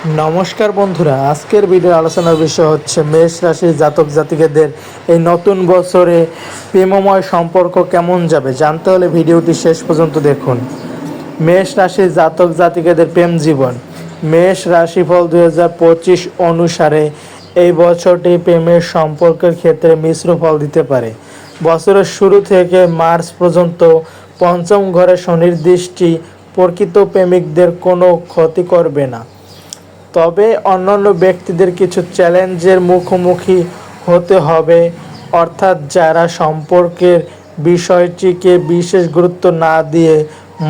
নমস্কার বন্ধুরা, আজকের ভিডিও আলোচনার বিষয় হচ্ছে মেষ রাশির জাতক জাতিকেদের এই নতুন বছরে প্রেমময় সম্পর্ক কেমন যাবে জানতে হলে ভিডিওটি শেষ পর্যন্ত দেখুন। মেষ রাশির জাতক জাতিকেদের প্রেম জীবন। মেষ রাশিফল দুই হাজার পঁচিশ অনুসারে এই বছরটি প্রেমের সম্পর্কের ক্ষেত্রে মিশ্র ফল দিতে পারে। বছরের শুরু থেকে মার্চ পর্যন্ত পঞ্চম ঘরে শনির দৃষ্টি প্রকৃত প্রেমিকদের কোনো ক্ষতি করবে না। তবে অন্যান্য ব্যক্তিদের কিছু চ্যালেঞ্জের মুখোমুখি হতে হবে। অর্থাৎ যারা সম্পর্কের বিষয়টিকে বিশেষ গুরুত্ব না দিয়ে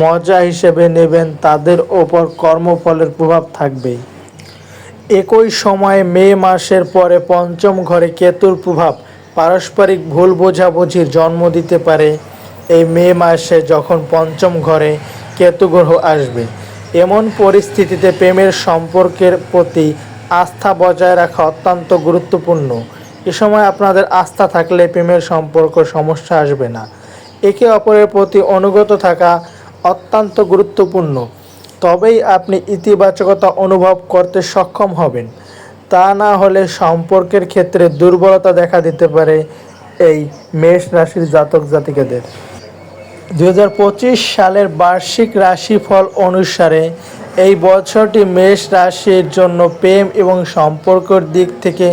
মজা হিসেবে নেবেন, তাদের ওপর কর্মফলের প্রভাব থাকবে একই সময়ে মে মাসের পরে পঞ্চম ঘরে কেতুর প্রভাব, পারস্পরিক ভুল বোঝাবুঝির জন্ম দিতে পারে। এই মে মাসে যখন পঞ্চম ঘরে কেতু গ্রহ আসবে এমন পরিস্থিতিতে প্রেমের সম্পর্কের প্রতি আস্থা বজায় রাখা অত্যন্ত গুরুত্বপূর্ণ। এ সময় আপনাদের আস্থা থাকলে প্রেমের সম্পর্ক সমস্যা আসবে না। একে অপরের প্রতি অনুগত থাকা অত্যন্ত গুরুত্বপূর্ণ। তবেই আপনি ইতিবাচকতা অনুভব করতে সক্ষম হবেন। তা না হলে সম্পর্কের ক্ষেত্রে দুর্বলতা দেখা দিতে পারে এই মেষ রাশির জাতক জাতিকাদের দু হাজার পঁচিশ সালের বার্ষিক রাশিফল অনুসারে এই বছরটি মেষ রাশির জন্য প্রেম এবং সম্পর্কের দিক থেকে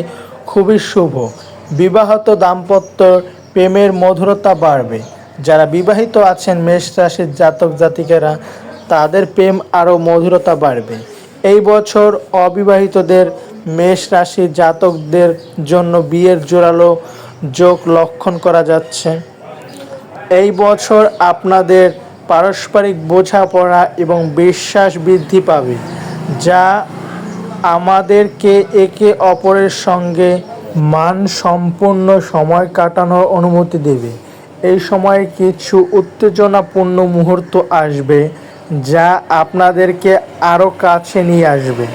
খুবই শুভ। বিবাহত দাম্পত্য প্রেমের মধুরতা বাড়বে। যারা বিবাহিত আছেন মেষ রাশির জাতক জাতিকেরা, তাদের প্রেম আরও মধুরতা বাড়বে। এই বছর অবিবাহিতদের মেষ রাশির জাতকদের জন্য বিয়ের জোরালো যোগ লক্ষণ করা যাচ্ছে। এই বছর আপনাদের পারস্পরিক বোঝাপড়া এবং বিশ্বাস বৃদ্ধি পাবে, যা আমাদেরকে একে অপরের সঙ্গে মান সম্পূর্ণ সময় কাটানোর অনুমতি দেবে। এই সময়ে কিছু উত্তেজনাপূর্ণ মুহূর্ত আসবে, যা আপনাদেরকে আরও কাছে নিয়ে আসবে।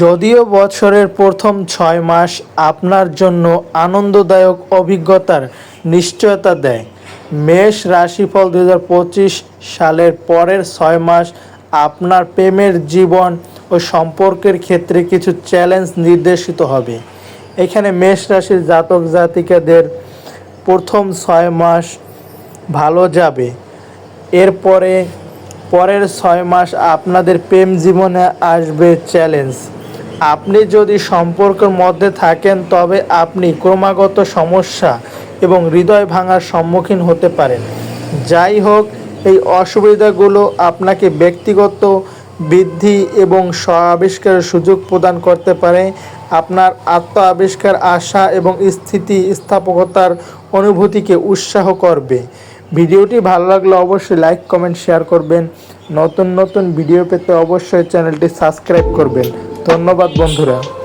যদিও বছরের প্রথম ছয় মাস আপনার জন্য আনন্দদায়ক অভিজ্ঞতার নিশ্চয়তা দেয়। মেষ রাশিফল দু হাজার পঁচিশ সালের পরের ছয় মাস আপনার প্রেমের জীবন ও সম্পর্কের ক্ষেত্রে কিছু চ্যালেঞ্জ নির্দেশিত হবে। এখানে মেষ রাশির জাতক জাতিকাদের প্রথম ছয় মাস ভালো যাবে। এরপরে পরের ছয় মাস আপনাদের প্রেম জীবনে আসবে চ্যালেঞ্জ আপনি যদি সম্পর্কের মধ্যে থাকেন, তবে আপনি ক্রমাগত সমস্যা এবং হৃদয় ভাঙার সম্মুখীন হতে পারেন। যাই হোক, এই অসুবিধাগুলো আপনাকে ব্যক্তিগত বৃদ্ধি এবং স্ব আবিষ্কারের সুযোগ প্রদান করতে পারে। আপনার আত্ম আবিষ্কার আশা এবং স্থিতি স্থাপকতার অনুভূতিকে উৎসাহ করবে। ভিডিওটি ভালো লাগলে অবশ্যই লাইক, কমেন্ট, শেয়ার করবেন। নতুন নতুন ভিডিও পেতে অবশ্যই চ্যানেলটি সাবস্ক্রাইব করবেন। ধন্যবাদ বন্ধুরা।